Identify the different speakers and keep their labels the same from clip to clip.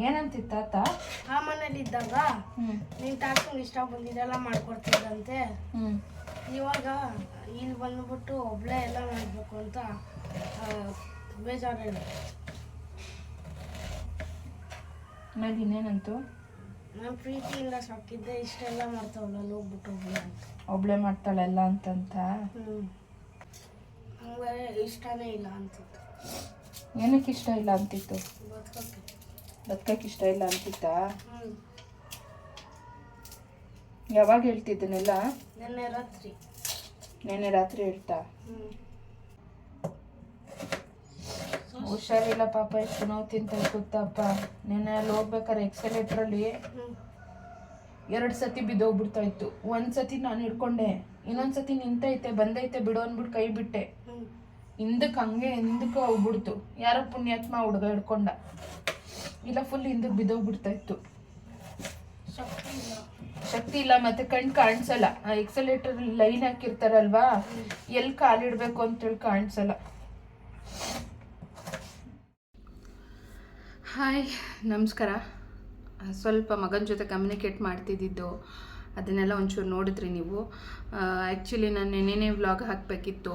Speaker 1: ಏನಂತಿತ್ತು ತಾತ?
Speaker 2: ಆ ಮನೇಲಿ ಇದ್ದಾಗ
Speaker 1: ಹ್ಞೂ
Speaker 2: ನಿನ್ ತಾತಂಗೆ ಇಷ್ಟ ಬಂದಿದ್ದೆಲ್ಲ ಮಾಡ್ಕೊಡ್ತಿದ್ದಂತೆ
Speaker 1: ಹ್ಞೂ
Speaker 2: ಇವಾಗ ಇಲ್ಲಿ ಬಂದ್ಬಿಟ್ಟು ಒಬ್ಳೆ ಎಲ್ಲ ಮಾಡಬೇಕು ಅಂತ ಬೇಜಾರು ಹೇಳಿ
Speaker 1: ಆಮೇಲೆ ಇನ್ನೇನಂತು?
Speaker 2: ನಾನು ಪ್ರೀತಿಯಿಂದ ಸಾಕಿದ್ದೆ ಇಷ್ಟೆಲ್ಲ ಮಾಡ್ತಾವಲ್ಲ ಅಲ್ಲಿ ಹೋಗ್ಬಿಟ್ಟು ಒಬ್ಳೆ ಅಂತ.
Speaker 1: ಒಬ್ಳೆ ಮಾಡ್ತಾಳೆಲ್ಲ ಅಂತಂತ?
Speaker 2: ಹ್ಞೂ ಹಂಗಾರೆ ಇಷ್ಟನೇ ಇಲ್ಲ ಅಂತಿತ್ತು.
Speaker 1: ಏನಕ್ಕೆ ಇಷ್ಟ ಇಲ್ಲ ಅಂತಿತ್ತು?
Speaker 2: ಬದುಕೋಕ್ಕೆ
Speaker 1: ಬದುಕಕ್ಕೆ ಇಷ್ಟ ಇಲ್ಲ ಅಂತಿತ್ತಾ ಯಾವಾಗ ಹೇಳ್ತಿದ್ದನೆಲ್ಲ
Speaker 2: ನಿನ್ನೆ ರಾತ್ರಿ.
Speaker 1: ನೆನ್ನೆ ರಾತ್ರಿ ಹೇಳ್ತಾ? ಹುಷಾರಿಲ್ಲ ಪಾಪ ಎಷ್ಟು ನೋವು ತಿಂತ ಗೊತ್ತಪ್ಪ. ನಿನ್ನೆ ಅಲ್ಲಿ ಹೋಗ್ಬೇಕಾರೆ ಎಕ್ಸಲೇಟ್ರಲ್ಲಿ ಎರಡು ಸತಿ ಬಿದ್ದೋಗ್ಬಿಡ್ತಾ ಇತ್ತು. ಒಂದು ಸತಿ ನಾನು ಹಿಡ್ಕೊಂಡೆ ಇನ್ನೊಂದು ಸತಿ ನಿಂತೈತೆ ಬಂದೈತೆ ಬಿಡು ಅಂದ್ಬಿಟ್ಟು ಕೈ ಬಿಟ್ಟೆ. ಹಿಂದಕ್ಕೆ ಹಂಗೆ ಹಿಂದಕ್ಕೆ ಹೋಗ್ಬಿಡ್ತು. ಯಾರೋ ಪುಣ್ಯಾತ್ಮ ಹುಡುಗ ಹಿಡ್ಕೊಂಡ. ಇಲ್ಲ ಫುಲ್ ಹಿಂದೆ ಬಿದ್ದೋಗ್ಬಿಡ್ತಾ ಇತ್ತು.
Speaker 2: ಶಕ್ತಿ ಇಲ್ಲ.
Speaker 1: ಶಕ್ತಿ ಇಲ್ಲ ಮತ್ತೆ ಕಣ್ ಕಾಣಿಸಲ್ಲ. ಎಕ್ಸಲೇಟರ್ ಲೈನ್ ಹಾಕಿರ್ತಾರಲ್ವಾ? ಎಲ್ಲಿ ಕಾಲಿಡ್ಬೇಕು ಅಂತೇಳಿ ಕಾಣಿಸಲ್ಲ. ಹಾಯ್ ನಮಸ್ಕಾರ. ಸ್ವಲ್ಪ ಮಗನ ಜೊತೆ ಕಮ್ಯುನಿಕೇಟ್ ಮಾಡ್ತಿದ್ದಿದ್ದು ಅದನ್ನೆಲ್ಲ ಒಂಚೂರು ನೋಡಿದ್ರಿ ನೀವು. ಆ್ಯಕ್ಚುಲಿ ನಾನು ನೆನ್ನೆನೇ ವ್ಲಾಗ್ ಹಾಕಬೇಕಿತ್ತು.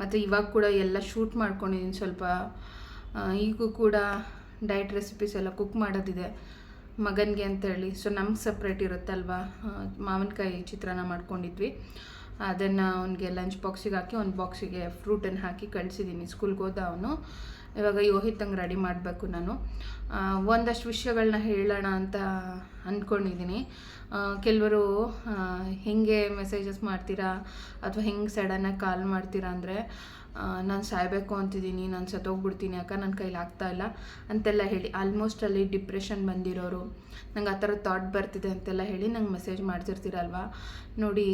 Speaker 1: ಮತ್ತು ಇವಾಗ ಕೂಡ ಎಲ್ಲ ಶೂಟ್ ಮಾಡ್ಕೊಂಡಿದ್ದೀನಿ ಸ್ವಲ್ಪ. ಈಗೂ ಕೂಡ ಡಯಟ್ ರೆಸಿಪೀಸ್ ಎಲ್ಲ ಕುಕ್ ಮಾಡೋದಿದೆ. ಮಗನಿಗೆ ಅಂತೇಳಿ. ಸೊ ನಮ್ಗೆ ಸಪ್ರೇಟ್ ಇರುತ್ತಲ್ವಾ? ಮಾವಿನಕಾಯಿ ಚಿತ್ರಾನ್ನ ಮಾಡ್ಕೊಂಡಿದ್ವಿ. ಅದನ್ನು ಅವನಿಗೆ ಲಂಚ್ ಬಾಕ್ಸಿಗೆ ಹಾಕಿ, ಒಂದು ಬಾಕ್ಸಿಗೆ ಫ್ರೂಟನ್ನು ಹಾಕಿ ಕಳಿಸಿದ್ದೀನಿ ಸ್ಕೂಲ್ಗೆ ಹೋದ ಅವನು. ಇವಾಗ ಯೋಹಿತಂಗೆ ರೆಡಿ ಮಾಡಬೇಕು ನಾನು. ಒಂದಷ್ಟು ವಿಷಯಗಳನ್ನ ಹೇಳೋಣ ಅಂತ ಅಂದ್ಕೊಂಡಿದ್ದೀನಿ ಕೆಲವರು ಹೆಂಗೆ ಮೆಸೇಜಸ್ ಮಾಡ್ತೀರಾ? ಅಥವಾ ಹೆಂಗೆ ಸಡನ್ನಾಗಿ ಕಾಲ್ ಮಾಡ್ತೀರಾ ಅಂದರೆ ನಾನು ಸಾಯಬೇಕು ಅಂತಿದ್ದೀನಿ, ನಾನು ಸತ್ತೋಗ್ಬಿಡ್ತೀನಿ ಯಾಕೆ ನನ್ನ ಕೈಲಿ ಆಗ್ತಾ ಇಲ್ಲ ಅಂತೆಲ್ಲ ಹೇಳಿ. ಆಲ್ಮೋಸ್ಟ್ ಅಲ್ಲಿ ಡಿಪ್ರೆಷನ್ ಬಂದಿರೋರು, ನಂಗೆ ಆ ಥರ ಥಾಟ್ ಬರ್ತಿದೆ ಅಂತೆಲ್ಲ ಹೇಳಿ ನಂಗೆ ಮೆಸೇಜ್ ಮಾಡ್ತಿರ್ತೀರಲ್ವಾ? ನೋಡಿ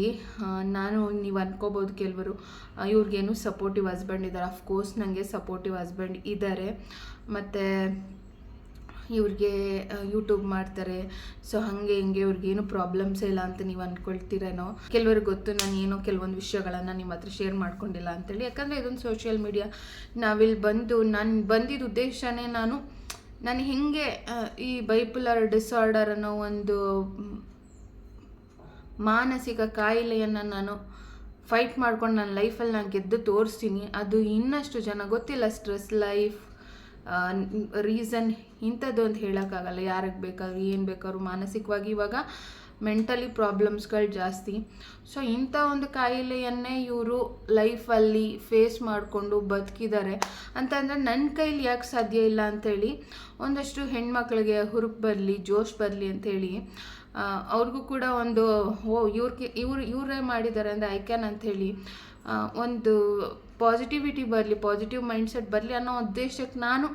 Speaker 1: ನಾನು ನೀವು ಅನ್ಕೋಬೋದು ಕೆಲವರು ಇವ್ರಿಗೇನು ಸಪೋರ್ಟಿವ್ ಹಸ್ಬೆಂಡ್ ಇದ್ದಾರೆ ಅಫ್ಕೋರ್ಸ್ ನನಗೆ ಸಪೋರ್ಟಿವ್ ಹಸ್ಬೆಂಡ್ ಇದ್ದಾರೆ ಮತ್ತು ಇವ್ರಿಗೆ ಯೂಟ್ಯೂಬ್ ಮಾಡ್ತಾರೆ. ಸೊ ಹಾಗೆ ಹಿಂಗೆ ಇವ್ರಿಗೇನು ಪ್ರಾಬ್ಲಮ್ಸ್ ಇಲ್ಲ ಅಂತ ನೀವು ಅಂದ್ಕೊಳ್ತೀರೇನೋ ಕೆಲವ್ರಿಗೆ ಗೊತ್ತು ನಾನು ಏನೋ ಕೆಲವೊಂದು ವಿಷಯಗಳನ್ನು ನಿಮ್ಮ ಹತ್ರ ಶೇರ್ ಮಾಡ್ಕೊಂಡಿಲ್ಲ ಅಂತೇಳಿ. ಯಾಕಂದರೆ ಇದೊಂದು ಸೋಷಿಯಲ್ ಮೀಡಿಯಾ ನಾವಿಲ್ಲಿ ಬಂದು, ನಾನು ಬಂದಿದ್ದ ಉದ್ದೇಶನೇ ನಾನು ನಾನು ಹೆಂಗೆ ಈ ಬೈಪುಲರ್ ಡಿಸಾರ್ಡರ್ ಅನ್ನೋ ಒಂದು ಮಾನಸಿಕ ಕಾಯಿಲೆಯನ್ನು ನಾನು ಫೈಟ್ ಮಾಡ್ಕೊಂಡು ನನ್ನ ಲೈಫಲ್ಲಿ ನಾನು ಗೆದ್ದು ತೋರಿಸ್ತೀನಿ. ಅದು ಇನ್ನಷ್ಟು ಜನ, ಗೊತ್ತಿಲ್ಲ ಸ್ಟ್ರೆಸ್ ಲೈಫ್ ರೀಸನ್ ಇಂಥದ್ದು ಅಂತ ಹೇಳೋಕ್ಕಾಗಲ್ಲ. ಯಾರಿಗೆ ಬೇಕಾದ್ರೂ, ಏನು ಬೇಕಾದ್ರೂ, ಮಾನಸಿಕವಾಗಿ ಇವಾಗ ಮೆಂಟಲಿ ಪ್ರಾಬ್ಲಮ್ಸ್ಗಳು ಜಾಸ್ತಿ. ಸೊ ಇಂಥ ಒಂದು ಕಾಯಿಲೆಯನ್ನೇ ಇವರು ಲೈಫಲ್ಲಿ ಫೇಸ್ ಮಾಡಿಕೊಂಡು ಬದುಕಿದ್ದಾರೆ. ಅಂತಂದರೆ ನನ್ನ ಕೈಲಿ ಯಾಕೆ ಸಾಧ್ಯ ಇಲ್ಲ ಅಂಥೇಳಿ ಒಂದಷ್ಟು ಹೆಣ್ಮಕ್ಳಿಗೆ ಹುರುಪು ಬರಲಿ, ಜೋಶ್ ಬರಲಿ ಅಂಥೇಳಿ ಅವ್ರಿಗೂ ಕೂಡ ಒಂದು, ಓ, ಇವ್ರಿಗೆ, ಇವ್ರು, ಇವರೇ ಮಾಡಿದ್ದಾರೆ ಅಂದರೆ ಐ ಕ್ಯಾನ್ ಅಂಥೇಳಿ ಒಂದು ಪಾಸಿಟಿವಿಟಿ ಬರಲಿ ಪಾಸಿಟಿವ್ ಮೈಂಡ್ಸೆಟ್ ಬರಲಿ ಅನ್ನೋ ಉದ್ದೇಶಕ್ಕೆ ನಾನು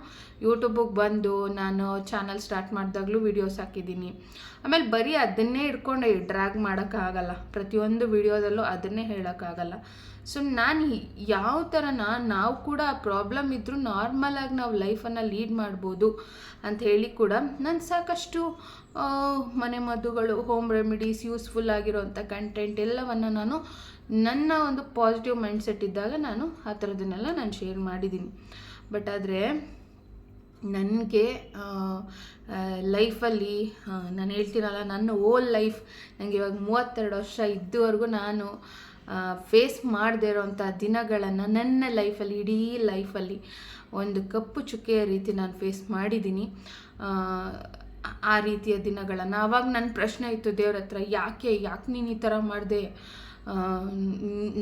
Speaker 1: ಯೂಟ್ಯೂಬಿಗೆ ಬಂದು ನಾನು ಚಾನಲ್ ಸ್ಟಾರ್ಟ್ ಮಾಡಿದಾಗಲೂ ವೀಡಿಯೋಸ್ ಹಾಕಿದ್ದೀನಿ. ಆಮೇಲೆ ಬರೀ ಅದನ್ನೇ ಇಟ್ಕೊಂಡು ಡ್ರ್ಯಾಗ್ ಮಾಡೋಕ್ಕಾಗಲ್ಲ. ಪ್ರತಿಯೊಂದು ವಿಡಿಯೋದಲ್ಲೂ ಅದನ್ನೇ ಹೇಳೋಕ್ಕಾಗಲ್ಲ. ಸೊ ನಾನು ಯಾವ ಥರನ ನಾವು ಕೂಡ ಪ್ರಾಬ್ಲಮ್ ಇದ್ದರೂ ನಾರ್ಮಲಾಗಿ ನಾವು ಲೈಫನ್ನು ಲೀಡ್ ಮಾಡ್ಬೋದು ಅಂತ ಹೇಳಿ ಕೂಡ ನಾನು ಸಾಕಷ್ಟು ಮನೆಮದ್ದುಗಳು ಮನೆ ಮದ್ದುಗಳು ಹೋಮ್ ರೆಮಿಡೀಸ್ ಯೂಸ್ಫುಲ್ ಆಗಿರೋವಂಥ ಕಂಟೆಂಟ್ ಎಲ್ಲವನ್ನು ನಾನು ನನ್ನ ಒಂದು ಪಾಸಿಟಿವ್ ಮೈಂಡ್ಸೆಟ್ ಇದ್ದಾಗ ನಾನು ಆ ಥರದನ್ನೆಲ್ಲ ನಾನು ಶೇರ್ ಮಾಡಿದ್ದೀನಿ. ಬಟ್ ಆದರೆ ನನಗೆ ಲೈಫಲ್ಲಿ ನಾನು ಹೇಳ್ತೀನಲ್ಲ ನನ್ನ ಓಲ್ ಲೈಫ್ ನನಗೆ ಇವಾಗ ಮೂವತ್ತೆರಡು ವರ್ಷ ಇದ್ದುವರೆಗೂ ನಾನು ಫೇಸ್ ಮಾಡದೇ ಇರೋವಂಥ ದಿನಗಳನ್ನು ನನ್ನ ಲೈಫಲ್ಲಿ ಇಡೀ ಲೈಫಲ್ಲಿ ಒಂದು ಕಪ್ಪು ಚುಕ್ಕೆಯ ರೀತಿ ನಾನು ಫೇಸ್ ಮಾಡಿದ್ದೀನಿ. ಆ, ರೀತಿಯ ದಿನಗಳನ್ನು. ಆವಾಗ ನನ್ನ ಪ್ರಶ್ನೆ ಇತ್ತು ದೇವ್ರ ಹತ್ರ ಯಾಕೆ ಯಾಕೆ ನೀನು ಈ ಥರ ಮಾಡಿದೆ?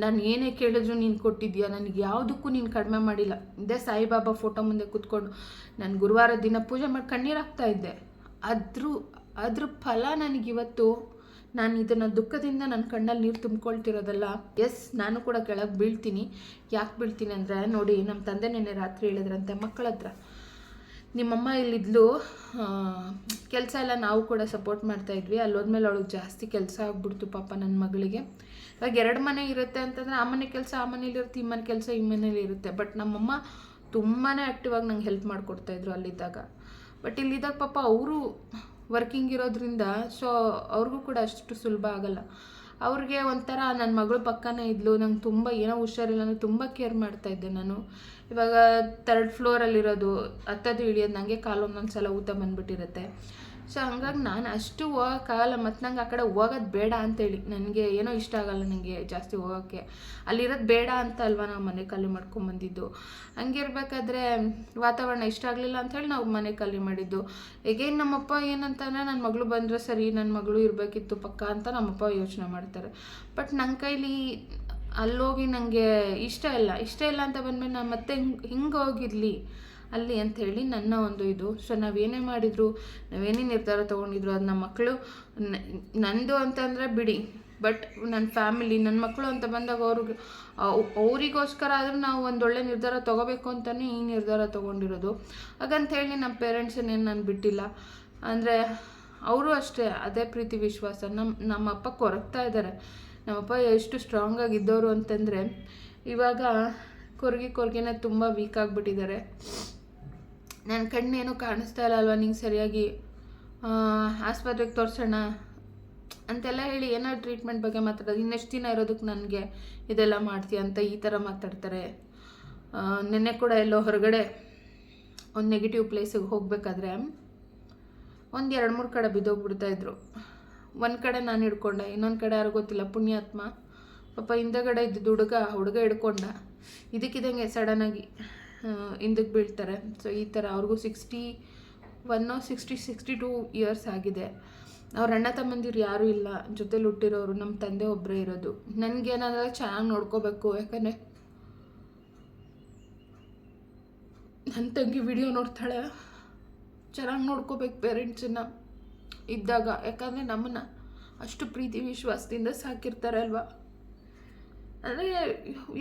Speaker 1: ನಾನು ಏನೇ ಕೇಳಿದ್ರು ನೀನು ಕೊಟ್ಟಿದ್ಯಾ? ನನಗೆ ಯಾವುದಕ್ಕೂ ನೀನು ಕಡಿಮೆ ಮಾಡಿಲ್ಲ. ಇದೇ ಸಾಯಿಬಾಬಾ ಫೋಟೋ ಮುಂದೆ ಕೂತ್ಕೊಂಡು ನಾನು ಗುರುವಾರ ದಿನ ಪೂಜೆ ಮಾಡಿ ಕಣ್ಣೀರು ಹಾಕ್ತಾ ಇದ್ದೆ. ಅದ್ರ ಅದ್ರ ಫಲ ನನಗಿವತ್ತು ನಾನು ಇದನ್ನು ದುಃಖದಿಂದ ನನ್ನ ಕಣ್ಣಲ್ಲಿ ನೀರು ತುಂಬ್ಕೊಳ್ತಿರೋದಲ್ಲ, ಎಸ್, ನಾನು ಕೂಡ ಕೆಳಗೆ ಬೀಳ್ತೀನಿ. ಯಾಕೆ ಬೀಳ್ತೀನಿ ಅಂದರೆ ನೋಡಿ ನಮ್ಮ ತಂದೆ ನೆನ್ನೆ ರಾತ್ರಿ ಹೇಳಿದ್ರಂತೆ ಮಕ್ಕಳ ಹತ್ರ ನಿಮ್ಮಮ್ಮ ಇಲ್ಲಿದ್ಲು ಕೆಲಸ ಎಲ್ಲ ನಾವು ಕೂಡ ಸಪೋರ್ಟ್ ಮಾಡ್ತಾ ಇದ್ವಿ. ಅಲ್ಲೋದ್ಮೇಲೆ ಅವಳಿಗೆ ಜಾಸ್ತಿ ಕೆಲಸ ಆಗ್ಬಿಡ್ತು ಪಾಪ ನನ್ನ ಮಗಳಿಗೆ. ಇವಾಗ ಎರಡು ಮನೆ ಇರುತ್ತೆ ಅಂತಂದರೆ ಆ ಮನೆ ಕೆಲಸ, ಆ ಮನೇಲಿ ಇರುತ್ತೆ, ಈ ಮನೆ ಕೆಲಸ, ಈ ಮನೇಲಿ ಇರುತ್ತೆ. ಬಟ್ ನಮ್ಮಮ್ಮ ತುಂಬಾ ಆ್ಯಕ್ಟಿವ್ ಆಗಿ ನಂಗೆ ಹೆಲ್ಪ್ ಮಾಡಿಕೊಡ್ತಾಯಿದ್ರು ಅಲ್ಲಿದ್ದಾಗ. ಬಟ್ ಇಲ್ಲಿದ್ದಾಗ ಪಾಪ ಅವರು ವರ್ಕಿಂಗ್ ಇರೋದ್ರಿಂದ ಸೊ ಅವ್ರಿಗೂ ಕೂಡ ಅಷ್ಟು ಸುಲಭ ಆಗಲ್ಲ. ಅವ್ರಿಗೆ ಒಂಥರ ನನ್ನ ಮಗಳು ಪಕ್ಕನೇ ಇದ್ಲು, ನಂಗೆ ತುಂಬ ಏನೋ ಹುಷಾರಿಲ್ಲ ಅಂದರೆ ತುಂಬ ಕೇರ್ ಮಾಡ್ತಾಯಿದ್ದೆ ನಾನು. ಇವಾಗ ತರ್ಡ್ ಫ್ಲೋರಲ್ಲಿರೋದು ಹತ್ತದು ಇಳಿಯೋದು ನನಗೆ ಕಾಲು ಒಂದೊಂದು ಸಲ ಊತ ಬಂದ್ಬಿಟ್ಟಿರುತ್ತೆ. ಸೊ ಹಂಗಾಗಿ ನಾನು ಅಷ್ಟು ಹೋಗೋಕ್ಕಾಗಲ್ಲ ಮತ್ತು ನಂಗೆ ಆ ಕಡೆ ಹೋಗೋದು ಬೇಡ ಅಂತೇಳಿ. ನನಗೆ ಏನೋ ಇಷ್ಟ ಆಗಲ್ಲ ನನಗೆ ಜಾಸ್ತಿ ಹೋಗೋಕ್ಕೆ. ಅಲ್ಲಿರೋದು ಬೇಡ ಅಂತ ಅಲ್ವಾ ನಾವು ಮನೆ ಖಾಲಿ ಮಾಡ್ಕೊಂಬಂದಿದ್ದು ಹಂಗಿರ್ಬೇಕಾದ್ರೆ ವಾತಾವರಣ ಇಷ್ಟ ಆಗಲಿಲ್ಲ ಅಂಥೇಳಿ ನಾವು ಮನೆ ಖಾಲಿ ಮಾಡಿದ್ದು. ಈಗೇನು ನಮ್ಮಪ್ಪ ಏನಂತಂದರೆ ನನ್ನ ಮಗಳು ಬಂದರೆ ಸರಿ ನನ್ನ ಮಗಳು ಇರಬೇಕಿತ್ತು ಪಕ್ಕ ಅಂತ ನಮ್ಮಪ್ಪ ಯೋಚನೆ ಮಾಡ್ತಾರೆ. ಬಟ್ ನನ್ನ ಕೈಲಿ ಅಲ್ಲೋಗಿ ನನಗೆ ಇಷ್ಟ ಇಲ್ಲ. ಇಷ್ಟ ಇಲ್ಲ ಅಂತ ಬಂದಮೇಲೆ ನಾನು ಮತ್ತೆ ಹಿಂಗೆ ಹಿಂಗೆ ಹೋಗಿರಲಿ. ಅಲ್ಲಿ ಅಂಥೇಳಿ ನನ್ನ ಒಂದು ಇದು. ಸೊ ನಾವೇನೇ ಮಾಡಿದ್ರು, ನಾವೇನೇ ನಿರ್ಧಾರ ತೊಗೊಂಡಿದ್ರು ಅದು ನಮ್ಮ ಮಕ್ಕಳು ನಂದು ಅಂತಂದರೆ ಬಿಡಿ. ಬಟ್ ನನ್ನ ಫ್ಯಾಮಿಲಿ ನನ್ನ ಮಕ್ಕಳು ಅಂತ ಬಂದಾಗ ಅವ್ರಿಗೆ ಅವ್- ಅವರಿಗೋಸ್ಕರ ಆದರೂ ನಾವು ಒಂದೊಳ್ಳೆ ನಿರ್ಧಾರ ತೊಗೋಬೇಕು ಅಂತಲೇ ಈ ನಿರ್ಧಾರ ತೊಗೊಂಡಿರೋದು. ಹಾಗಂತೇಳಿ ನಮ್ಮ ಪೇರೆಂಟ್ಸನ್ನೇನು ನಾನು ಬಿಟ್ಟಿಲ್ಲ. ಅಂದರೆ ಅವರು ಅಷ್ಟೇ, ಅದೇ ಪ್ರೀತಿ, ವಿಶ್ವಾಸ. ನಮ್ಮ ನಮ್ಮಪ್ಪ ಕೊರಗ್ತಾ ಇದ್ದಾರೆ ನಮ್ಮಪ್ಪ ಎಷ್ಟು ಸ್ಟ್ರಾಂಗ್ ಆಗಿದ್ದವರು ಅಂತಂದರೆ ಇವಾಗ ಕೊರಗಿ ಕೊರಗಿನೇ ತುಂಬ ವೀಕ್ ಆಗಿಬಿಟ್ಟಿದ್ದಾರೆ. ನನ್ನ ಕಣ್ಣೇನು ಕಾಣಿಸ್ತಾ ಇಲ್ಲ ಅಲ್ವಾ? ನಿಂಗೆ ಸರಿಯಾಗಿ ಆಸ್ಪತ್ರೆಗೆ ತೋರಿಸೋಣ ಅಂತೆಲ್ಲ ಹೇಳಿ ಏನೋ ಟ್ರೀಟ್ಮೆಂಟ್ ಬಗ್ಗೆ ಮಾತಾಡೋದು ಇನ್ನೆಷ್ಟು ದಿನ ಇರೋದಕ್ಕೆ ನನಗೆ ಇದೆಲ್ಲ ಮಾಡ್ತೀಯ ಅಂತ ಈ ಥರ ಮಾತಾಡ್ತಾರೆ. ನೆನ್ನೆ ನಿನ್ನೆ ಕೂಡ ಎಲ್ಲೋ ಹೊರಗಡೆ ಒಂದು ನೆಗೆಟಿವ್ ಪ್ಲೇಸಿಗೆ ಹೋಗಬೇಕಾದ್ರೆ ಒಂದು ಎರಡು ಮೂರು ಕಡೆ ಬಿದ್ದೋಗ್ಬಿಡ್ತಾ ಇದ್ರು. ಒಂದು ಕಡೆ ನಾನು ಹಿಡ್ಕೊಂಡೆ, ಇನ್ನೊಂದು ಕಡೆ ಯಾರು ಗೊತ್ತಿಲ್ಲ, ಪುಣ್ಯಾತ್ಮ. ಪಾಪ ಹಿಂದಗಡೆ ಇದ್ದಿದ್ದು ಹುಡುಗ ಹುಡುಗ ಹಿಡ್ಕೊಂಡ. ಇದಕ್ಕಿದಂಗೆ ಸಡನ್ನಾಗಿ ಹಿಂದಕ್ಕೆ ಬೀಳ್ತಾರೆ. ಸೊ ಈ ಥರ ಅವ್ರಿಗೂ sixty one sixty sixty two years ಆಗಿದೆ. ಅವ್ರ ಅಣ್ಣ ತಮ್ಮಂದಿರು ಯಾರೂ ಇಲ್ಲ. ಜೊತೆಲಿ ಹುಟ್ಟಿರೋರು ನಮ್ಮ ತಂದೆ ಒಬ್ಬರೇ ಇರೋದು. ನನಗೇನಾದ್ರೆ ಚೆನ್ನಾಗಿ ನೋಡ್ಕೋಬೇಕು, ಯಾಕಂದರೆ ನನ್ನ ತಂಗಿ ವಿಡಿಯೋ ನೋಡ್ತಾಳೆ. ಚೆನ್ನಾಗಿ ನೋಡ್ಕೋಬೇಕು ಪೇರೆಂಟ್ಸನ್ನು ಇದ್ದಾಗ. ಯಾಕಂದರೆ ನಮ್ಮನ್ನು ಅಷ್ಟು ಪ್ರೀತಿ ವಿಶ್ವಾಸದಿಂದ ಸಾಕಿರ್ತಾರೆ ಅಲ್ವಾ? ಅಂದರೆ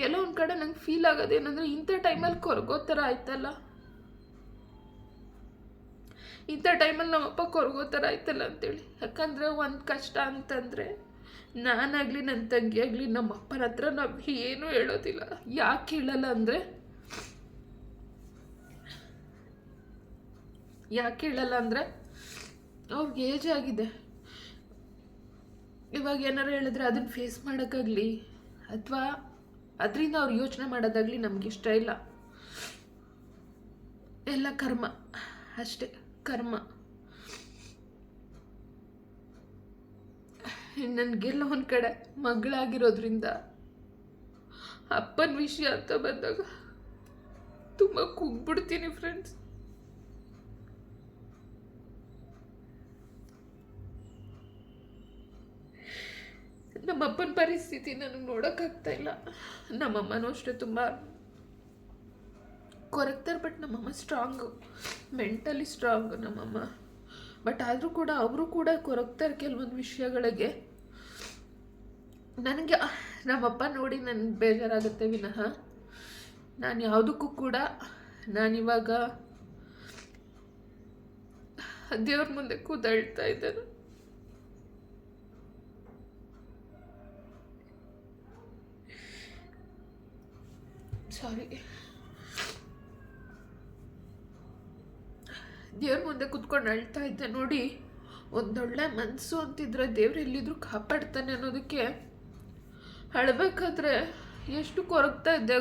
Speaker 1: ಎಲ್ಲೋ ಒಂದು ಕಡೆ ನಂಗೆ ಫೀಲ್ ಆಗೋದೇನಂದ್ರೆ ಇಂಥ ಟೈಮಲ್ಲಿ ಕೊರಗೋ ಥರ ಆಯ್ತಲ್ಲ. ಇಂಥ ಟೈಮಲ್ಲಿ ನಮ್ಮಪ್ಪ ಕೊರಗೋ ಥರ ಆಯ್ತಲ್ಲ ಅಂತೇಳಿ. ಯಾಕಂದರೆ ಒಂದು ಕಷ್ಟ ಅಂತಂದರೆ ನಾನಾಗಲಿ ನನ್ನ ತಂಗಿ ಆಗಲಿ ನಮ್ಮ ಅಪ್ಪನ ಹತ್ರ ನಾವು ಏನೂ ಹೇಳೋದಿಲ್ಲ. ಯಾಕೆ ಹೇಳಲ್ಲ ಅಂದರೆ ಯಾಕೆ ಹೇಳಲ್ಲ ಅಂದರೆ ಅವ್ರಿಗೆ ಏಜ್ ಆಗಿದೆ. ಇವಾಗ ಏನಾರು ಹೇಳಿದ್ರೆ ಅದನ್ನ ಫೇಸ್ ಮಾಡೋಕ್ಕಾಗಲಿ ಅಥವಾ ಅದರಿಂದ ಅವ್ರು ಯೋಚನೆ ಮಾಡೋದಾಗಲಿ ನಮ್ಗೆ ಇಷ್ಟ ಇಲ್ಲ. ಎಲ್ಲ ಕರ್ಮ, ಅಷ್ಟೇ ಕರ್ಮ. ನನಗೆಲ್ಲ ಒಂದು ಕಡೆ ಮಗಳಾಗಿರೋದ್ರಿಂದ ಅಪ್ಪನ ವಿಷಯ ಅಂತ ಬಂದಾಗ ತುಂಬ ಕುಗ್ಬಿಡ್ತೀನಿ ಫ್ರೆಂಡ್ಸ್ ನಮ್ಮಪ್ಪನ ಪರಿಸ್ಥಿತಿ ನನಗೆ ನೋಡೋಕ್ಕಾಗ್ತಾ ಇಲ್ಲ. ನಮ್ಮಮ್ಮನೂ ಅಷ್ಟೇ ತುಂಬ ಕೊರಗ್ತಾರೆ ಬಟ್ ನಮ್ಮಮ್ಮ ಸ್ಟ್ರಾಂಗು ಮೆಂಟಲಿ ಸ್ಟ್ರಾಂಗ್ ನಮ್ಮಮ್ಮ. ಬಟ್ ಆದರೂ ಕೂಡ ಅವರು ಕೂಡ ಕೊರಗ್ತಾರೆ ಕೆಲವೊಂದು ವಿಷಯಗಳಿಗೆ. ನನಗೆ, ನಮ್ಮಪ್ಪ ನೋಡಿ ನನಗೆ ಬೇಜಾರಾಗುತ್ತೆ ವಿನಃ. ನಾನು ಯಾವುದಕ್ಕೂ ಕೂಡ ನಾನಿವಾಗ ದೇವ್ರ ಮುಂದೆ ಕೂದಳ್ತಾ ಇದ್ದೇನೆ. ಸಾರಿ ದೇವ್ರ ಮುಂದೆ ಕುತ್ಕೊಂಡು ಅಳ್ತಾ ಇದ್ದೆ ನೋಡಿ. ಒಂದೊಳ್ಳೆ ಮನಸ್ಸು ಅಂತಿದ್ರೆ ದೇವ್ರು ಎಲ್ಲಿದ್ರು ಕಾಪಾಡ್ತಾನೆ ಅನ್ನೋದಕ್ಕೆ ಅಳ್ಬೇಕಾದ್ರೆ ಎಷ್ಟು ಕೊರಗ್ತಾ ಇದ್ದೆ.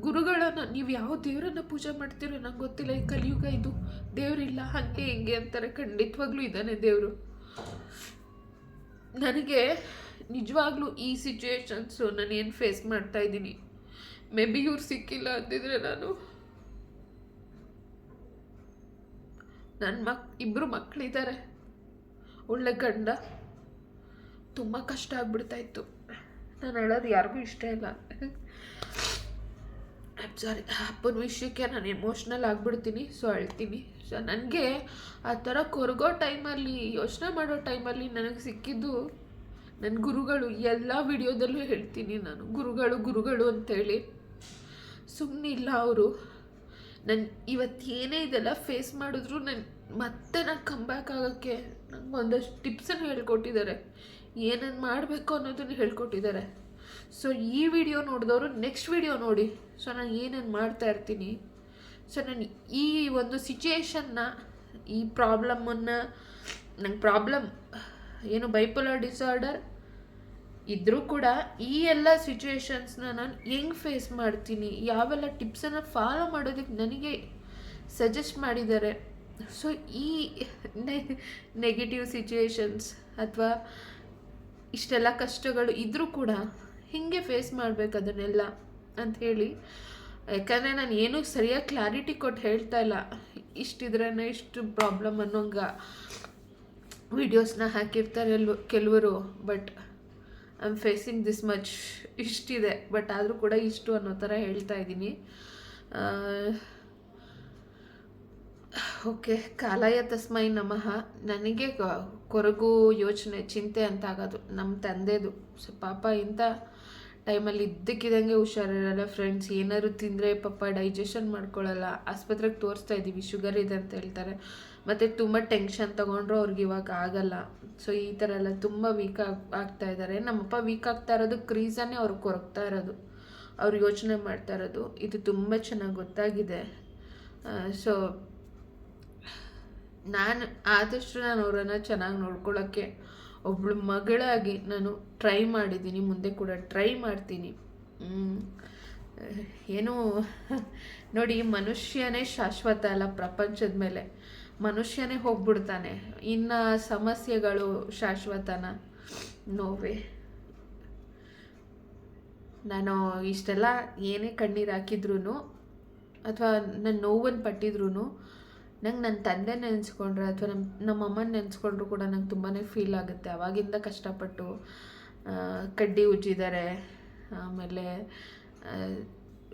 Speaker 1: ಗುರುಗಳನ್ನು ನೀವು ಯಾವ ದೇವರನ್ನು ಪೂಜೆ ಮಾಡ್ತೀರೋ ನಂಗೆ ಗೊತ್ತಿಲ್ಲ ಈ ಕಲಿಯುಗ ಇದು. ದೇವರಿಲ್ಲ ಹಾಗೆ ಹಿಂಗೆ ಅಂತಾರೆ. ಖಂಡಿತವಾಗ್ಲೂ ಇದ್ದಾನೆ ದೇವರು. ನನಗೆ ನಿಜವಾಗ್ಲೂ ಈ ಸಿಚುವೇಶನ್ಸು ನಾನು ಏನು ಫೇಸ್ ಮಾಡ್ತಾ ಇದ್ದೀನಿ. ಮೇ ಬಿ ಇವ್ರು ಸಿಕ್ಕಿಲ್ಲ ಅಂದಿದ್ರೆ ನಾನು. ನನ್ನ ಮಕ್ ಇಬ್ಬರು ಮಕ್ಕಳಿದ್ದಾರೆ ಒಳ್ಳೆ ಗಂಡ. ತುಂಬ ಕಷ್ಟ ಆಗ್ಬಿಡ್ತಾ ಇತ್ತು ನಾನು ಹೇಳೋದು ಯಾರಿಗೂ ಇಷ್ಟ ಇಲ್ಲ. ಸಾರಿ ಅಪ್ಪನ ವಿಷಯಕ್ಕೆ ನಾನು ಎಮೋಷ್ನಲ್ ಆಗಿಬಿಡ್ತೀನಿ ಸೊ ಅಳ್ತೀನಿ ಸೊ ನನಗೆ ಆ ಥರ ಕೊರಗೋ ಟೈಮಲ್ಲಿ, ಯೋಚನೆ ಮಾಡೋ ಟೈಮಲ್ಲಿ ನನಗೆ ಸಿಕ್ಕಿದ್ದು ನನ್ನ ಗುರುಗಳು. ಎಲ್ಲ ವಿಡಿಯೋದಲ್ಲೂ ಹೇಳ್ತೀನಿ ನಾನು. ಗುರುಗಳು ಗುರುಗಳು ಅಂತೇಳಿ. ಸುಮ್ಮನೆ ಇಲ್ಲ ಅವರು. ನನ್ನ ಇವತ್ತು ಏನೇ ಇದೆಲ್ಲ ಫೇಸ್ ಮಾಡಿದ್ರು ನನ್ನ ಮತ್ತೆ ನಾನು ಕಂಬ್ಯಾಕ್ ಆಗೋಕ್ಕೆ ನಂಗೆ ಒಂದಷ್ಟು ಟಿಪ್ಸನ್ನು ಹೇಳ್ಕೊಟ್ಟಿದ್ದಾರೆ. ಏನೇನು ಮಾಡಬೇಕು ಅನ್ನೋದನ್ನು ಹೇಳ್ಕೊಟ್ಟಿದ್ದಾರೆ. ಸೊ ಈ ವಿಡಿಯೋ ನೋಡಿದವರು ನೆಕ್ಸ್ಟ್ ವಿಡಿಯೋ ನೋಡಿ. ಸೊ ನಾನು ಏನೇನು ಮಾಡ್ತಾ ಇರ್ತೀನಿ. ಸೊ ನಾನು ಈ ಒಂದು ಸಿಚುಯೇಷನ್ನ ಈ ಪ್ರಾಬ್ಲಮ್ಮನ್ನು ನಂಗೆ ಪ್ರಾಬ್ಲಮ್ ಏನು ಬೈಪೋಲರ್ ಡಿಸಾರ್ಡರ್ ಇದ್ರೂ ಕೂಡ ಈ ಎಲ್ಲ ಸಿಚುವೇಶನ್ಸ್ನ ನಾನು ಹೆಂಗ್ ಫೇಸ್ ಮಾಡ್ತೀನಿ, ಯಾವೆಲ್ಲ ಟಿಪ್ಸನ್ನು ಫಾಲೋ ಮಾಡೋದಕ್ಕೆ ನನಗೆ ಸಜೆಸ್ಟ್ ಮಾಡಿದ್ದಾರೆ ಸೊ ಈ ನೆಗೆಟಿವ್ ಸಿಚುವೇಶನ್ಸ್ ಅಥವಾ ಇಷ್ಟೆಲ್ಲ ಕಷ್ಟಗಳು ಇದ್ರೂ ಕೂಡ ಹಿಂಗೆ ಫೇಸ್ ಮಾಡಬೇಕು ಅದನ್ನೆಲ್ಲ ಅಂತ ಹೇಳಿ. ಯಾಕಂದರೆ ನಾನು ಏನೂ ಸರಿಯಾಗಿ ಕ್ಲಾರಿಟಿ ಕೊಟ್ಟು ಹೇಳ್ತಾ ಇಲ್ಲ. ಇಷ್ಟಿದ್ರೇ ಇಷ್ಟು ಪ್ರಾಬ್ಲಮ್ ಅನ್ನೋಂಗ ವಿಡಿಯೋಸ್ನ ಹಾಕಿರ್ತಾರೆ ಕೆಲವರು but I am facing this much ಇಷ್ಟಿದೆ but ಆದರೂ ಕೂಡ ಇಷ್ಟು ಅನ್ನೋ ಥರ ಹೇಳ್ತಾ ಇದ್ದೀನಿ. ಓಕೆ, ಕಾಲಾಯ ತಸ್ಮೈ ನಮಃ. ನನಗೆ ಕೊರಗು ಯೋಚನೆ, ಚಿಂತೆ ಅಂತ ಆಗೋದು ನಮ್ಮ ತಂದೆದು. ಸೊ, ಪಾಪ ಇಂಥ ಟೈಮಲ್ಲಿ ಇದ್ದಕ್ಕಿದ್ದಂಗೆ ಹುಷಾರಿರಲ್ಲ ಫ್ರೆಂಡ್ಸ್ ಏನಾದ್ರು ತಿಂದರೆ ಪಾಪ ಡೈಜೆಷನ್ ಮಾಡ್ಕೊಳ್ಳಲ್ಲ ಆಸ್ಪತ್ರೆಗೆ ತೋರಿಸ್ತಾ ಇದ್ದೀವಿ ಶುಗರ್ ಇದೆ ಅಂತ ಹೇಳ್ತಾರೆ. ಮತ್ತು ತುಂಬ ಟೆನ್ಷನ್ ತೊಗೊಂಡ್ರು ಅವ್ರಿಗೆ ಇವಾಗ ಆಗಲ್ಲ. ಸೊ ಈ ಥರ ಎಲ್ಲ ತುಂಬ ವೀಕ್ ಆಗ್, ಆಗ್ತಾ ಇದ್ದಾರೆ ನಮ್ಮಪ್ಪ ವೀಕ್ ಆಗ್ತಾ ಇರೋದು ರೀಸನ್ನೇ ಅವ್ರು ಕೊರಗ್ತಾ ಇರೋದು. ಅವ್ರು ಯೋಚನೆ ಮಾಡ್ತಾ ಇರೋದು. ಇದು ತುಂಬ ಚೆನ್ನಾಗಿ ಗೊತ್ತಾಗಿದೆ. ಸೊ ನಾನು ಆದಷ್ಟು ನಾನು ಅವರನ್ನು ಚೆನ್ನಾಗಿ ನೋಡ್ಕೊಳ್ಳೋಕ್ಕೆ ಒಬ್ಬಳು ಮಗಳಾಗಿ ನಾನು ಟ್ರೈ ಮಾಡಿದ್ದೀನಿ. ಮುಂದೆ ಕೂಡ ಟ್ರೈ ಮಾಡ್ತೀನಿ. ಏನು ನೋಡಿ ಮನುಷ್ಯನೇ ಶಾಶ್ವತ ಅಲ್ಲ ಪ್ರಪಂಚದ ಮೇಲೆ. ಮನುಷ್ಯನೇ ಹೋಗ್ಬಿಡ್ತಾನೆ. ಇನ್ನು ಸಮಸ್ಯೆಗಳು, ಶಾಶ್ವತನ, ನೋವೇ. ನಾನು ಇಷ್ಟೆಲ್ಲ ಏನೇ ಕಣ್ಣೀರು ಹಾಕಿದ್ರು ಅಥವಾ ನನ್ನ ನೋವನ್ನು ಪಟ್ಟಿದ್ರು ನಂಗೆ ನನ್ನ ತಂದೆ ನೆನೆಸ್ಕೊಂಡ್ರೆ ಅಥವಾ ನಮ್ಮ ನಮ್ಮ ಅಮ್ಮನ ನೆನೆಸ್ಕೊಂಡ್ರು ಕೂಡ ನಂಗೆ ತುಂಬಾ ಫೀಲ್ ಆಗುತ್ತೆ. ಅವಾಗಿಂದ ಕಷ್ಟಪಟ್ಟು ಕಡ್ಡಿ ಉಜ್ಜಿದ್ದಾರೆ ಆಮೇಲೆ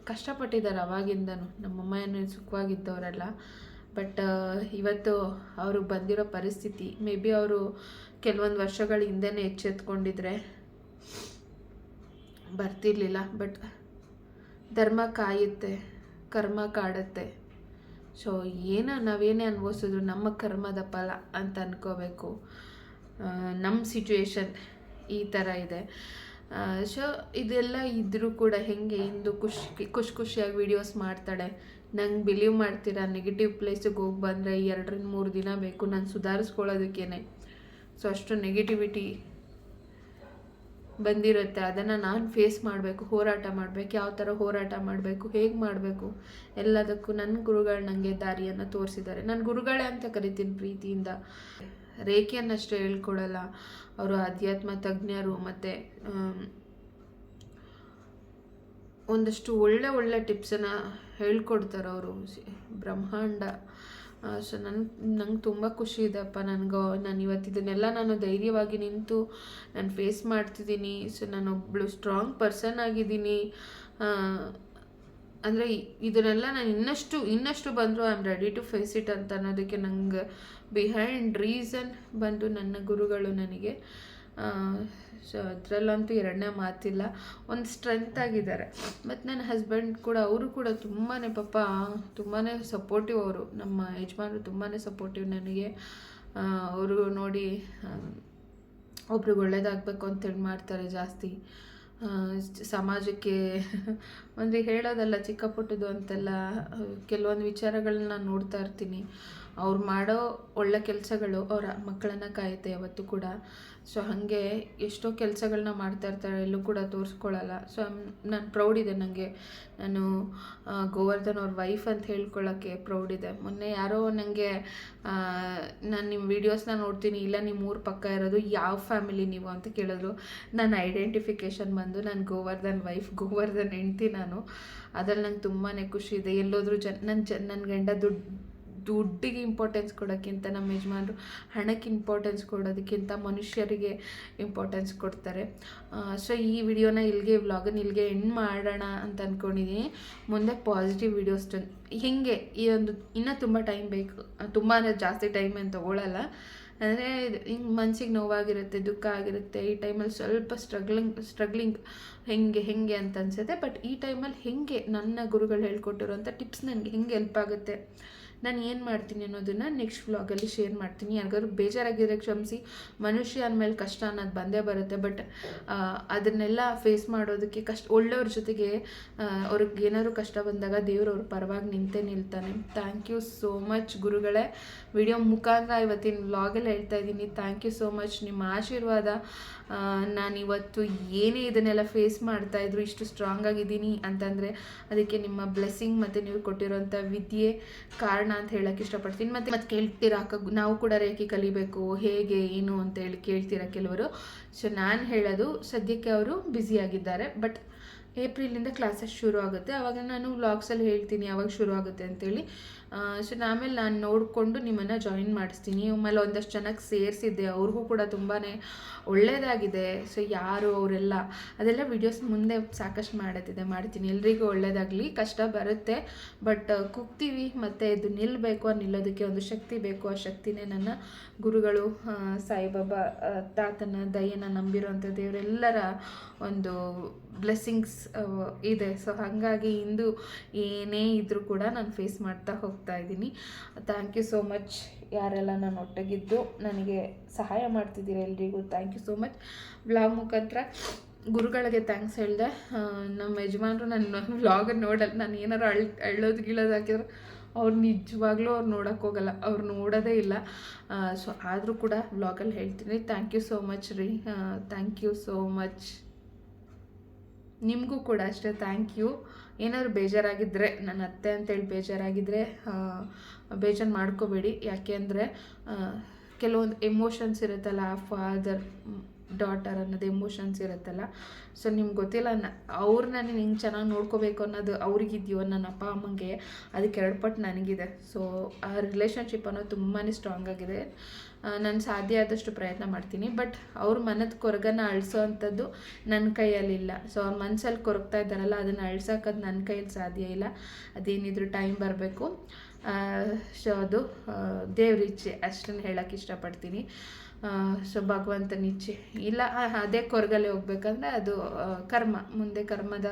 Speaker 1: ಕಷ್ಟಪಟ್ಟಿದ್ದಾರೆ ಅವಾಗಿಂದನೂ. ನಮ್ಮಮ್ಮ ಏನು ಸುಖವಾಗಿದ್ದವರೆಲ್ಲ. ಬಟ್ ಇವತ್ತು ಅವರು ಬಂದಿರೋ ಪರಿಸ್ಥಿತಿ ಮೇ ಬಿ ಅವರು ಕೆಲವೊಂದು ವರ್ಷಗಳ ಹಿಂದೆನೇ ಎಚ್ಚೆತ್ಕೊಂಡಿದ್ರೆ ಬರ್ತಿರ್ಲಿಲ್ಲ. ಬಟ್ ಧರ್ಮ ಕಾಯುತ್ತೆ, ಕರ್ಮ ಕಾಡುತ್ತೆ. ಸೊ ಏನೋ ನಾವೇನೇ ಅನ್ಭವಿಸಿದ್ರು ನಮ್ಮ ಕರ್ಮದ ಫಲ ಅಂತ ಅನ್ಕೋಬೇಕು. ನಮ್ಮ ಸಿಚುವೇಶನ್ ಈ ಥರ ಇದೆ. ಸೊ ಇದೆಲ್ಲ ಇದ್ದರೂ ಕೂಡ ಹೆಂಗೆ ಇಂದು ಖುಷಿ ಖುಷಿ ಖುಷಿಯಾಗಿ ವೀಡಿಯೋಸ್ ಮಾಡ್ತಾಳೆ. ನಂಗೆ ಬಿಲೀವ್ ಮಾಡ್ತೀರಾ ನೆಗೆಟಿವ್ ಪ್ಲೇಸಿಗೆ ಹೋಗಿ ಬಂದರೆ ಎರಡರಿಂದ ಮೂರು ದಿನ ಬೇಕು, ನಾನು ಸುಧಾರಿಸ್ಕೊಳ್ಳೋದಕ್ಕೇನೆ. ಸೊ ಅಷ್ಟು ನೆಗೆಟಿವಿಟಿ ಬಂದಿರುತ್ತೆ. ಅದನ್ನು ನಾನು ಫೇಸ್ ಮಾಡಬೇಕು, ಹೋರಾಟ ಮಾಡಬೇಕು, ಯಾವ ಥರ ಹೋರಾಟ ಮಾಡಬೇಕು, ಹೇಗೆ ಮಾಡಬೇಕು, ಎಲ್ಲದಕ್ಕೂ ನನ್ನ ಗುರುಗಳು ನನಗೆ ದಾರಿಯನ್ನು ತೋರಿಸಿದ್ದಾರೆ. ನನ್ನ ಗುರುಗಳೇ ಅಂತ ಕರಿತೀನಿ ಪ್ರೀತಿಯಿಂದ. ರೇಖೆಯನ್ನಷ್ಟೇ ಹೇಳ್ಕೊಡಲ್ಲ ಅವರು ಆಧ್ಯಾತ್ಮ ತಜ್ಞರು ಮತ್ತು ಒಂದಷ್ಟು ಒಳ್ಳೆ ಒಳ್ಳೆ ಟಿಪ್ಸನ್ನು ಹೇಳ್ಕೊಡ್ತಾರೆ ಅವರು. ಬ್ರಹ್ಮಾಂಡ. ಸೊ ನನ್, ನಂಗೆ ತುಂಬ ಖುಷಿ ಇದೆಪ್ಪ ನನಗೆ, ನಾನು ಇವತ್ತು ಇದನ್ನೆಲ್ಲ ನಾನು ಧೈರ್ಯವಾಗಿ ನಿಂತು ನಾನು ಫೇಸ್ ಮಾಡ್ತಿದ್ದೀನಿ. ಸೊ ನಾನು ನಾನೊಬ್ಬಳು ಸ್ಟ್ರಾಂಗ್ ಪರ್ಸನ್ ಆಗಿದ್ದೀನಿ ಅಂದರೆ ಇದನ್ನೆಲ್ಲ ನಾನು ಇನ್ನಷ್ಟು ಇನ್ನಷ್ಟು ಬಂದರೂ I am ready to face it ಅಂತ ಅನ್ನೋದಕ್ಕೆ ನಂಗೆ ಬಿಹೈಂಡ್ ರೀಸನ್ ಬಂದು ನನ್ನ ಗುರುಗಳು ನನಗೆ ಸೊ ಅದರಲ್ಲಂತೂ ಎರಡನೇ ಮಾತಿಲ್ಲ. ಒಂದು ಸ್ಟ್ರೆಂತ್ ಆಗಿದ್ದಾರೆ. ಮತ್ತು ನನ್ನ ಹಸ್ಬೆಂಡ್ ಕೂಡ, ಅವರು ಕೂಡ ತುಂಬಾ ಪಾಪ ತುಂಬಾ ಸಪೋರ್ಟಿವ್ ಅವರು. ನಮ್ಮ ಯಜಮಾನರು ತುಂಬಾ ಸಪೋರ್ಟಿವ್ ನನಗೆ. ಅವರು ನೋಡಿ ಒಬ್ರಿಗೆ ಒಳ್ಳೇದಾಗಬೇಕು ಅಂತೇಳಿ ಮಾಡ್ತಾರೆ ಜಾಸ್ತಿ. ಸಮಾಜಕ್ಕೆ ಒಂದು ಹೇಳೋದಲ್ಲ, ಚಿಕ್ಕ ಪುಟ್ಟದು ಅಂತೆಲ್ಲ ಕೆಲವೊಂದು ವಿಚಾರಗಳನ್ನ ನಾನು ನೋಡ್ತಾ ಇರ್ತೀನಿ. ಅವ್ರು ಮಾಡೋ ಒಳ್ಳೆ ಕೆಲಸಗಳು ಅವರ ಮಕ್ಕಳನ್ನು ಕಾಯುತ್ತೆ ಯಾವತ್ತೂ ಕೂಡ. ಸೊ ಹಾಗೆ ಎಷ್ಟೋ ಕೆಲಸಗಳನ್ನ ಮಾಡ್ತಾ ಇರ್ತಾರೆ, ಎಲ್ಲೂ ಕೂಡ ತೋರಿಸ್ಕೊಳ್ಳಲ್ಲ ಸೊ ನಾನು ಪ್ರೌಡ್ ಇದೆ ನನಗೆ ನಾನು ಗೋವರ್ಧನ್ ಅವ್ರ ವೈಫ್ ಅಂತ ಹೇಳ್ಕೊಳ್ಳೋಕ್ಕೆ ಪ್ರೌಡ್ ಇದೆ. ಮೊನ್ನೆ ಯಾರೋ ನನಗೆ ನಾನು ನಿಮ್ಮ ವೀಡಿಯೋಸ್ನ ನೋಡ್ತೀನಿ, ಇಲ್ಲ ನಿಮ್ಮ ಊರು ಪಕ್ಕ ಇರೋದು ಯಾವ ಫ್ಯಾಮಿಲಿ ನೀವು ಅಂತ ಕೇಳಿದ್ರು. ನನ್ನ ಐಡೆಂಟಿಫಿಕೇಶನ್ ಬಂದು ನಾನು ಗೋವರ್ಧನ್ ವೈಫ್ ಗೋವರ್ಧನ್ ಹೆಂಡ್ತಿ ನಾನು. ಅದ್ರಲ್ಲಿ ನಂಗೆ ತುಂಬಾ ಖುಷಿ ಇದೆ. ಎಲ್ಲೋದ್ರೂ ಜನ ನನ್ನ ಜ ನನ್ನ ಗಂಡ ದುಡ್ಡು ದುಡ್ಡಿಗೆ ಇಂಪಾರ್ಟೆನ್ಸ್ ಕೊಡೋಕ್ಕಿಂತ ನಮ್ಮ ಯಜಮಾನರು ಹಣಕ್ಕೆ ಇಂಪಾರ್ಟೆನ್ಸ್ ಕೊಡೋದಕ್ಕಿಂತ ಮನುಷ್ಯರಿಗೆ ಇಂಪಾರ್ಟೆನ್ಸ್ ಕೊಡ್ತಾರೆ. ಸೊ ಈ ವಿಡಿಯೋನ ಇಲ್ಲಿಗೆ ವ್ಲಾಗನ್ನ ಇಲ್ಲಿಗೆ ಎಂಡ್ ಮಾಡೋಣ ಅಂತ ಅಂದ್ಕೊಂಡಿದ್ದೀನಿ ಮುಂದೆ ಪಾಸಿಟಿವ್ ವಿಡಿಯೋಸ್ ಹೀಗೆ ಈ ಒಂದು, ಇನ್ನೂ ತುಂಬ ಟೈಮ್ ಬೇಕು. ತುಂಬ ಅಂದರೆ ಜಾಸ್ತಿ ಟೈಮ್ ಏನು ತೊಗೊಳ್ಳಲ್ಲ ಅಂದರೆ ಹಿಂಗೆ ಮನ್ಸಿಗೆ ನೋವಾಗಿರುತ್ತೆ, ದುಃಖ ಆಗಿರುತ್ತೆ. ಈ ಟೈಮಲ್ಲಿ ಸ್ವಲ್ಪ ಸ್ಟ್ರಗ್ಲಿಂಗ್ ಸ್ಟ್ರಗ್ಲಿಂಗ್ ಹೆಂಗೆ ಹೆಂಗೆ ಅಂತ ಅನಿಸುತ್ತೆ. ಬಟ್ ಈ ಟೈಮಲ್ಲಿ ಹೆಂಗೆ ನನ್ನ ಗುರುಗಳು ಹೇಳ್ಕೊಟ್ಟಿರೋಂಥ ಟಿಪ್ಸ್ ನನಗೆ ಹೆಂಗೆ ಹೆಲ್ಪ್ ಆಗುತ್ತೆ? ನಾನು ಏನು ಮಾಡ್ತೀನಿ ಅನ್ನೋದನ್ನು ನೆಕ್ಸ್ಟ್ ವ್ಲಾಗಲ್ಲಿ ಶೇರ್ ಮಾಡ್ತೀನಿ. ಯಾರಿಗಾದ್ರು ಬೇಜಾರಾಗಿದ್ರೆ ಕ್ಷಮಿಸಿ. ಮನುಷ್ಯ ಅಂದಮೇಲೆ ಕಷ್ಟ ಅನ್ನೋದು ಬಂದೇ ಬರುತ್ತೆ. ಬಟ್ ಅದನ್ನೆಲ್ಲ ಫೇಸ್ ಮಾಡೋದಕ್ಕೆ ಕಷ್ಟ, ಒಳ್ಳೆಯವ್ರ ಜೊತೆಗೆ ಅವ್ರಿಗೆ ಏನಾದ್ರು ಕಷ್ಟ ಬಂದಾಗ ದೇವ್ರು ಅವ್ರ ಪರವಾಗಿ ನಿಂತೇ ನಿಲ್ತಾನೆ. ಥ್ಯಾಂಕ್ ಯು ಸೋ ಮಚ್ ಗುರುಗಳೇ. ವಿಡಿಯೋ ಮುಖಾಂತರ ಇವತ್ತಿನ ವ್ಲಾಗಲ್ಲಿ ಹೇಳ್ತಾ ಇದ್ದೀನಿ. ಥ್ಯಾಂಕ್ ಯು ಸೋ ಮಚ್ ನಿಮ್ಮ ಆಶೀರ್ವಾದ ನಾನಿವತ್ತು ಏನೇ ಇದನ್ನೆಲ್ಲ ಫೇಸ್ ಮಾಡ್ತಾ ಇದ್ರು ಇಷ್ಟು ಸ್ಟ್ರಾಂಗ್ ಆಗಿದ್ದೀನಿ ಅಂತಂದರೆ, ಅದಕ್ಕೆ ನಿಮ್ಮ ಬ್ಲೆಸ್ಸಿಂಗ್ ಮತ್ತು ನೀವು ಕೊಟ್ಟಿರೋಂಥ ವಿದ್ಯೆ ಕಾರಣ ಅಂತ ಹೇಳಕ್ಕೆ ಇಷ್ಟಪಡ್ತೀನಿ. ಮತ್ತೆ ಮತ್ತೆ ಕೇಳ್ತೀರಾ ನಾವು ಕೂಡ ರೇಖೆ ಕಲಿಬೇಕು, ಹೇಗೆ, ಏನು ಅಂತ ಹೇಳಿ ಕೇಳ್ತೀರಾ ಕೆಲವರು. ಸೊ ನಾನು ಹೇಳೋದು ಸದ್ಯಕ್ಕೆ ಅವರು ಬ್ಯುಸಿಯಾಗಿದ್ದಾರೆ ಬಟ್ ಏಪ್ರಿಲಿಂದ ಕ್ಲಾಸಸ್ ಶುರು ಆಗುತ್ತೆ. ಆವಾಗ ನಾನು ವ್ಲಾಗ್ಸಲ್ಲಿ ಹೇಳ್ತೀನಿ, ಯಾವಾಗ ಶುರು ಆಗುತ್ತೆ ಅಂತೇಳಿ ಸೊ ಆಮೇಲೆ ನಾನು ನೋಡಿಕೊಂಡು ನಿಮ್ಮನ್ನು ಜಾಯಿನ್ ಮಾಡಿಸ್ತೀನಿ. ಆಮೇಲೆ ಒಂದಷ್ಟು ಜನಕ್ಕೆ ಸೇರಿಸಿದ್ದೆ. ಅವ್ರಿಗೂ ಕೂಡ ತುಂಬಾ ಒಳ್ಳೆಯದಾಗಿದೆ ಸೊ ಯಾರು ಅವರೆಲ್ಲ, ಅದೆಲ್ಲ ವಿಡಿಯೋಸ್ ಮುಂದೆ ಸಾಕಷ್ಟು ಮಾಡೋದಿದೆ ಮಾಡ್ತೀನಿ. ಎಲ್ರಿಗೂ ಒಳ್ಳೆಯದಾಗಲಿ ಕಷ್ಟ ಬರುತ್ತೆ. ಬಟ್ ಕುಗ್ತೀವಿ. ಮತ್ತು ಇದು ನಿಲ್ಲಬೇಕು ಆ ನಿಲ್ಲೋದಕ್ಕೆ ಒಂದು ಶಕ್ತಿ ಬೇಕು. ಆ ಶಕ್ತಿನೇ ನನ್ನ ಗುರುಗಳು ಸಾಯಿಬಾಬಾ ತಾತನ ದಯೆನ ನಂಬಿರುವಂಥ ದೇವರೆಲ್ಲರ ಒಂದು ಬ್ಲೆಸ್ಸಿಂಗ್ಸ್ ಇದೆ. ಸೊ ಹಾಗಾಗಿ ಇಂದು ಏನೇ ಇದ್ದರೂ ಕೂಡ ನಾನು ಫೇಸ್ ಮಾಡ್ತಾ ಹೋಗ್ತಾ ಇದ್ದೀನಿ. ಥ್ಯಾಂಕ್ ಯು ಸೋ ಮಚ್ ಯಾರೆಲ್ಲ ನಾನು ಒಟ್ಟಗಿದ್ದು. ನನಗೆ ಸಹಾಯ ಮಾಡ್ತಿದ್ದೀರ ಎಲ್ರಿಗೂ? Thank you so much blog ಮುಖಾಂತರ ಗುರುಗಳಿಗೆ ಥ್ಯಾಂಕ್ಸ್ ಹೇಳಿದೆ. ನಮ್ಮ ಯಜಮಾನರು ನನ್ನ ವ್ಲಾಗ್ ನೋಡಲ್ಲ. ನಾನು ಏನಾರು ಅಳ್ ಅಳ್ಳೋದು ಗಿಳೋದು ಹಾಕಿದ್ರೆ ಅವ್ರು ನಿಜವಾಗ್ಲೂ ಅವ್ರು ನೋಡೋಕ್ಕೆ ಹೋಗಲ್ಲ. ಅವ್ರು ನೋಡೋದೇ ಇಲ್ಲ. ಸೊ ಆದರೂ ಕೂಡ ವ್ಲಾಗಲ್ಲಿ ಹೇಳ್ತೀನಿ. ಥ್ಯಾಂಕ್ ಯು ಸೋ ಮಚ್ ರೀ. ಥ್ಯಾಂಕ್ ಯು ಸೋ ಮಚ್ ನಿಮಗೂ ಕೂಡ ಅಷ್ಟೇ. ಥ್ಯಾಂಕ್ ಯು ಏನಾದ್ರು ಬೇಜಾರಾಗಿದ್ದರೆ ನನ್ನ ಅತ್ತೆ ಅಂತೇಳಿ ಬೇಜಾರಾಗಿದ್ದರೆ ಬೇಜಾರು ಮಾಡ್ಕೋಬೇಡಿ. ಯಾಕೆ ಅಂದರೆ ಕೆಲವೊಂದು ಎಮೋಷನ್ಸ್ ಇರುತ್ತಲ್ಲ ಫಾದರ್ ಡಾಟರ್ ಅನ್ನೋದು ಎಮೋಷನ್ಸ್ ಇರುತ್ತಲ್ಲ. ಸೊ ನಿಮ್ಗೆ ಗೊತ್ತಿಲ್ಲ, ನ ಅವ್ರನ್ನ ನೀನು ಹಿಂಗೆ ಚೆನ್ನಾಗಿ ನೋಡ್ಕೋಬೇಕು ಅನ್ನೋದು ಅವ್ರಿಗಿದೆಯೋ ನನ್ನ ಅಪ್ಪ ಅಮ್ಮಂಗೆ, ಅದಕ್ಕೆ ಎರಡು ಪಟ್ಟು ನನಗಿದೆ. ಸೊ ಆ ರಿಲೇಷನ್ಶಿಪ್ ಅನ್ನೋದು ತುಂಬಾ ಸ್ಟ್ರಾಂಗ್ ಆಗಿದೆ. ನಾನು ಸಾಧ್ಯ ಆದಷ್ಟು ಪ್ರಯತ್ನ ಮಾಡ್ತೀನಿ. ಬಟ್ ಅವ್ರ ಮನದ ಕೊರಗನ್ನ ಅಳಿಸೋ ಅಂಥದ್ದು ನನ್ನ ಕೈಯಲ್ಲಿಲ್ಲ ಸೊ ಅವ್ರ ಮನಸ್ಸಲ್ಲಿ ಕೊರಗ್ತಾ ಇದ್ದಾರಲ್ಲ, ಅದನ್ನು ಅಳ್ಸೋಕ್ಕದು ನನ್ನ ಕೈಯಲ್ಲಿ ಸಾಧ್ಯ ಇಲ್ಲ. ಅದೇನಿದ್ರು ಟೈಮ್ ಬರಬೇಕು. ಸೊ ಅದು ದೇವ್ರ ಇಚ್ಛೆ ಅಷ್ಟನ್ನು ಹೇಳೋಕ್ಕೆ ಇಷ್ಟಪಡ್ತೀನಿ. ಸೊ ಭಗವಂತನ ಇಚ್ಛೆ ಇಲ್ಲ ಅದೇ ಕೊರಗಲ್ಲಿ ಹೋಗ್ಬೇಕಂದ್ರೆ ಅದು ಕರ್ಮ. ಮುಂದೆ ಕರ್ಮದ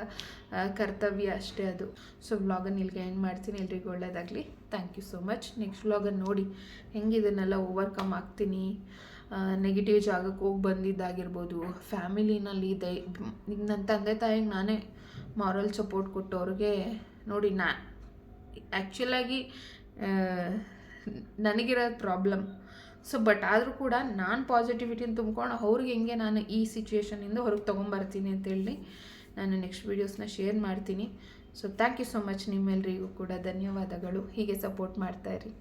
Speaker 1: ಕರ್ತವ್ಯ ಅಷ್ಟೇ ಅದು. ಸೊ ವ್ಲಾಗನ್ನು ಇಲ್ಲಿಗೆ ಎಂಡ್ ಮಾಡ್ತೀನಿ. ಎಲ್ರಿಗೂ ಒಳ್ಳೆಯದಾಗಲಿ thank you so much next ವ್ಲಾಗನ್ನು ನೋಡಿ. ಹೆಂಗೆ ಇದನ್ನೆಲ್ಲ ಓವರ್ಕಮ್ ಆಗ್ತೀನಿ? ನೆಗೆಟಿವ್ ಜಾಗಕ್ಕೆ ಹೋಗಿ ಬಂದಿದ್ದಾಗಿರ್ಬೋದು. ಫ್ಯಾಮಿಲಿನಲ್ಲಿ ದೈ ನನ್ನ ತಂದೆ ತಾಯಿಗೆ ನಾನೇ ಮಾರಲ್ ಸಪೋರ್ಟ್ ಕೊಟ್ಟವ್ರಿಗೆ ನೋಡಿ, ನಾ ಆ್ಯಕ್ಚುಲಾಗಿ ನನಗಿರೋ ಪ್ರಾಬ್ಲಮ್ ಸೊ ಬಟ್ ಆದರೂ ಕೂಡ ನಾನು ಪಾಸಿಟಿವಿಟಿನ ತುಂಬ್ಕೊಂಡು ಅವ್ರಿಗೆ ಹೆಂಗೆ ನಾನು ಈ ಸಿಚುವೇಶನಿಂದ ಹೊರಗೆ ತೊಗೊಂಬರ್ತೀನಿ ಅಂತೇಳಿ ನಾನು ನೆಕ್ಸ್ಟ್ ವೀಡಿಯೋಸ್ನ ಶೇರ್ ಮಾಡ್ತೀನಿ. So thank you so much ನಿಮ್ಮೆಲ್ಲರಿಗೂ ಕೂಡ ಧನ್ಯವಾದಗಳು. ಹೀಗೆ ಸಪೋರ್ಟ್ ಮಾಡ್ತಾಯಿರಿ